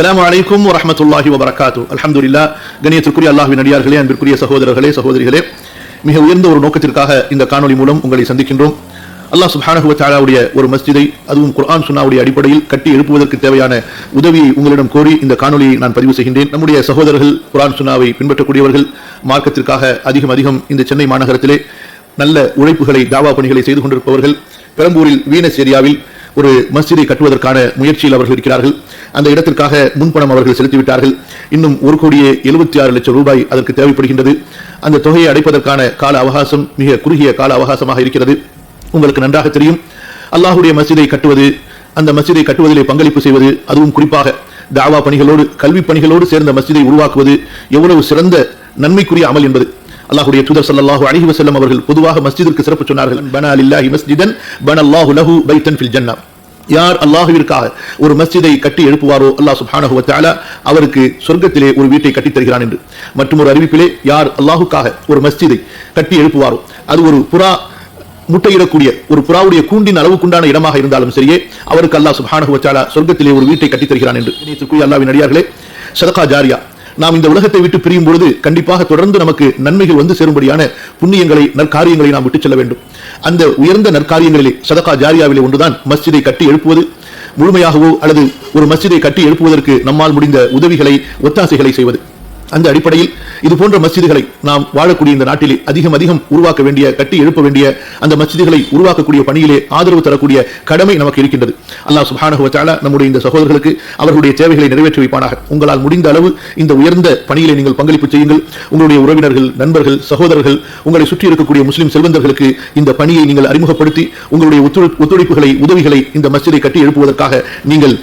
அஸ்லாம் வலைக்கும் வரமத்துல்லாஹி வபரகாத்து. அலமதுல்லா கணியத்திற்குரிய அல்லாஹின் அடியார்களே அன்பிற்குரிய சகோதரர்களே சகோதரிகளே மிக உயர்ந்த ஒரு நோக்கத்திற்காக இந்த காணொலி மூலம் உங்களை சந்திக்கின்றோம். அல்லாஹ் சுப்ஹானஹு ஒரு மஸ்ஜிதை அதுவும் குர்ஆன் சுன்னாவுடைய அடிப்படையில் கட்டி எழுப்புவதற்கு தேவையான உதவியை உங்களிடம் கோரி இந்த காணொலியை நான் பதிவு செய்கின்றேன். நம்முடைய சகோதரர்கள் குர்ஆன் சுன்னாவை பின்பற்றக்கூடியவர்கள் மார்க்கத்திற்காக அதிகம் அதிகம் இந்த சென்னை மாநகரத்திலே நல்ல உழைப்புகளை தாவா பணிகளை செய்து கொண்டிருப்பவர்கள் பெரம்பூரில் வீனஸ் ஏரியாவில் ஒரு மஸ்ஜிதை கட்டுவதற்கான முயற்சியில் அவர்கள் இருக்கிறார்கள். அந்த இடத்திற்காக முன்பணம் அவர்கள் செலுத்திவிட்டார்கள். இன்னும் ஒரு கோடியே எழுபத்தி ஆறு லட்சம் ரூபாய் அதற்கு தேவைப்படுகின்றது. அந்த தொகையை அடைப்பதற்கான கால அவகாசம் மிக குறுகிய கால அவகாசமாக இருக்கிறது. உங்களுக்கு நன்றாக தெரியும். அல்லாஹுடைய மசிதை கட்டுவது அந்த மசிதை கட்டுவதிலே பங்களிப்பு செய்வது அதுவும் குறிப்பாக தாவா பணிகளோடு கல்வி பணிகளோடு சேர்ந்த மசிதை உருவாக்குவது எவ்வளவு சிறந்த நன்மைக்குரிய அமல் என்பது. அல்லாஹுடைய தூதர் சல்லாஹூ அலஹி வசல்லம் அவர்கள் பொதுவாக மஸ்ஜிதிற்கு சிறப்பு சொன்னார்கள். பனா லில்லாஹி மஸ்ஜிதன் பனல்லாஹு லஹு பைத்தன் ஃபில் ஜன்னah யார் அல்லாஹுவிற்காக ஒரு மஸ்ஜிதை கட்டி எழுப்புவாரோ அல்லாஹ் சுப்ஹானஹு அவருக்கு சொர்க்கத்திலே ஒரு வீட்டை கட்டித் தருகிறான் என்று. மற்றும் ஒரு அறிவிப்பிலே யார் அல்லாஹுக்காக ஒரு மஸ்ஜிதை கட்டி எழுப்புவாரோ அது ஒரு புறா முட்டையிடக்கூடிய ஒரு புறாவுடைய கூண்டின் அளவுக்குண்டான இடமாக இருந்தாலும் சரியே அவருக்கு அல்லாஹ் சுப்ஹானஹு சொர்க்கத்திலே ஒரு வீட்டை கட்டித் தருகிறான் என்று. அல்லாவின் அடியார்களே சதகா ஜாரியா நாம் இந்த உலகத்தை விட்டு பிரியும் பொழுது கண்டிப்பாக தொடர்ந்து நமக்கு நன்மைகள் வந்து சேரும்படியான புண்ணியங்களை நற்காரியங்களை நாம் விட்டுச் செல்ல வேண்டும். அந்த உயர்ந்த நற்காரியங்களிலே சதகா ஜாரியாவிலே ஒன்றுதான் மஸ்ஜிதை கட்டி எழுப்புவது. முழுமையாகவோ அல்லது ஒரு மஸ்ஜிதை கட்டி எழுப்புவதற்கு நம்மால் முடிந்த உதவிகளை ஒத்தாசைகளை செய்வது. அந்த அடிப்படையில் இது போன்ற மசிதிகளை நாம் வாழக்கூடிய இந்த நாட்டிலே அதிகம் அதிகம் உருவாக்க வேண்டிய கட்டி எழுப்ப வேண்டிய அந்த மசிதிகளை உருவாக்கக்கூடிய பணியிலே ஆதரவு தரக்கூடிய கடமை நமக்கு இருக்கின்றது. அல்லாஹ் சுப்ஹானஹு நம்முடைய இந்த சகோதரர்களுக்கு அவர்களுடைய தேவைகளை நிறைவேற்றி வைப்பானாக உங்களால் முடிந்த அளவு இந்த உயர்ந்த பணியிலே நீங்கள் பங்களிப்பு செய்யுங்கள். உங்களுடைய உறவினர்கள் நண்பர்கள் சகோதரர்கள் உங்களை சுற்றி இருக்கக்கூடிய முஸ்லிம் செல்வந்தர்களுக்கு இந்த பணியை நீங்கள் அறிமுகப்படுத்தி உங்களுடைய ஒத்துழை- ஒத்துழைப்புகளை உதவிகளை இந்த மசிதை கட்டி எழுப்புவதற்காக நீங்கள்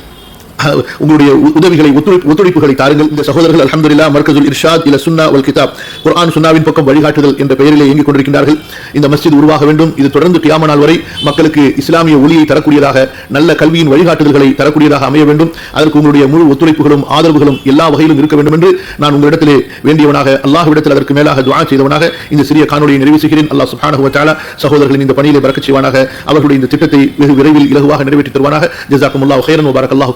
உங்களுடைய உதவிகளை ஒத்துழைப்பு ஒத்துழைப்புகளை தாருங்கள். இந்த சகோதரர்கள் அல்ஹம்துலில்லாஹ் மர்கசுல் இர்ஷாத் இல சுன்னா வல் கிதாப். குர்ஆன் சுன்னாவின் பக்கம் வழிகாட்டுதல் என்ற பெயரில் இயங்கிக் கொண்டிருக்கின்றார்கள். இந்த மஸ்ஜித் உருவாக வேண்டும். இது தொடர்ந்து கியாம நாள் வரை மக்களுக்கு இஸ்லாமிய ஒளியை தரக்கூடியதாக நல்ல கல்வியின் வழிகாட்டுதல்களை தரக்கூடியதாக அமைய வேண்டும். அதற்கு உங்களுடைய முழு ஒத்துழைப்புகளும் ஆதரவுகளும் எல்லா வகையிலும் இருக்க வேண்டும் என்று நான் உங்களிடத்திலே வேண்டியவனாக அல்லாஹ்விடத்தில் அதற்கு மேலாக துவா செய்தவனாக இந்த சிறிய காணொலியை நிறைவு செய்கிறேன். அல்லாஹ் சுப்ஹானஹு சகோதரர்களின் இந்த பணியிலே பறக்கச் செய்வானாக. அவர்களுடைய இந்த திட்டத்தை வெகு விரைவில் இலகுவாக நிறைவேற்றி தருவானாக. ஜஸாக்குமுல்லாஹு ஹைரன் வ பரக்கல்லாஹு